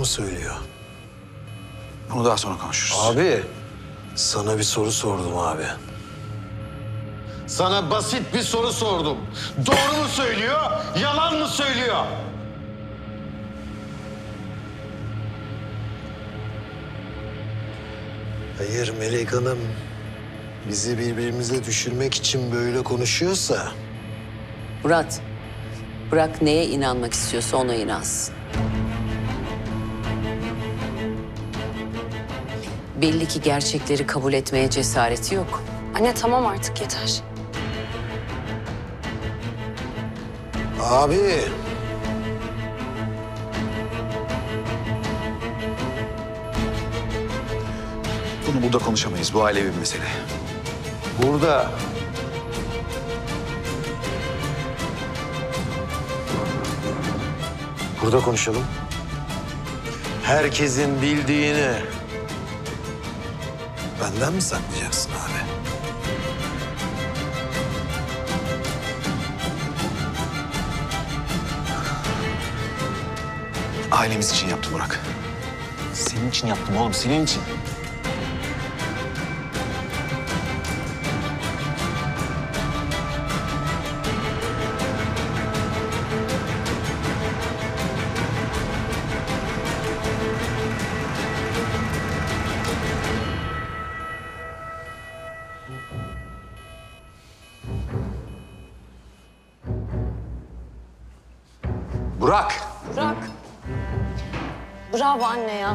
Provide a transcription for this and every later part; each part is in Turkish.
mu söylüyor? Bunu daha sonra konuşuruz. Abi, sana bir soru sordum abi. Sana basit bir soru sordum. Doğru mu söylüyor, yalan mı söylüyor? Hayır Melek Hanım, bizi birbirimize düşürmek için böyle konuşuyorsa... Murat, bırak neye inanmak istiyorsa ona inansın. Belli ki gerçekleri kabul etmeye cesareti yok. Anne tamam artık yeter. Abi, Bunu burada konuşamayız. Bu ailevi bir mesele. burada... Burada konuşalım. Herkesin bildiğini benden mi saklayacaksın abi? Ailemiz için yaptım Burak. Senin için yaptım oğlum, senin için. Burak! Burak. Bravo anne ya.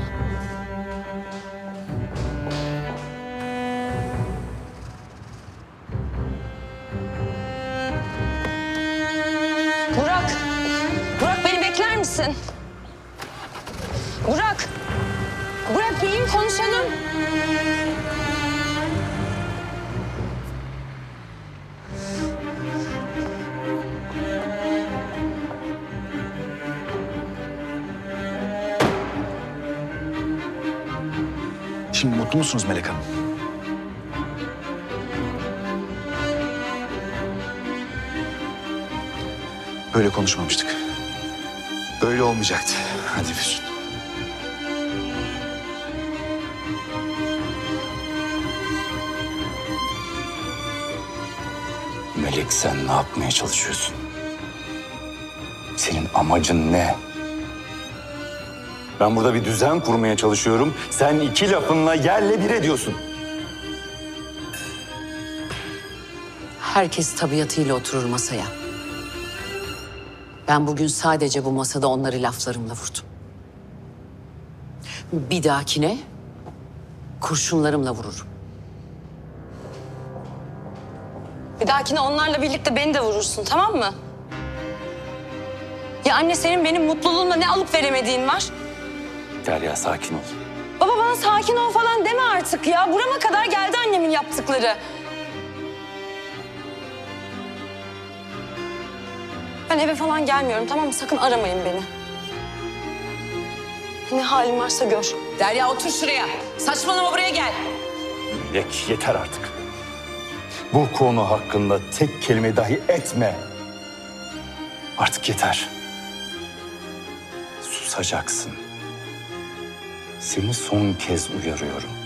Burak. Burak beni bekler misin? Burak. Burak gelin konuşalım. Şimdi mutlu musunuz Melek Hanım? Böyle konuşmamıştık. Böyle olmayacaktı. Hadi Füsun. Melek sen ne yapmaya çalışıyorsun? Senin amacın ne? Ben burada bir düzen kurmaya çalışıyorum. Sen iki lafınla yerle bir ediyorsun. Herkes tabiatıyla oturur masaya. Ben bugün sadece bu masada onları laflarımla vurdum. Bir dahakine kurşunlarımla vururum. Bir dahakine onlarla birlikte beni de vurursun tamam mı? Ya anne senin benim mutluluğumla ne alıp veremediğin var? Derya sakin ol. Baba bana sakin ol falan deme artık ya. Burama kadar geldi annemin yaptıkları. Ben eve falan gelmiyorum tamam mı? Sakın aramayın beni. Ne halim varsa gör. Derya otur şuraya. Saçmalama buraya gel. Melek yeter artık. Bu konu hakkında tek kelime dahi etme. Artık yeter. Susacaksın. Seni son kez uyarıyorum.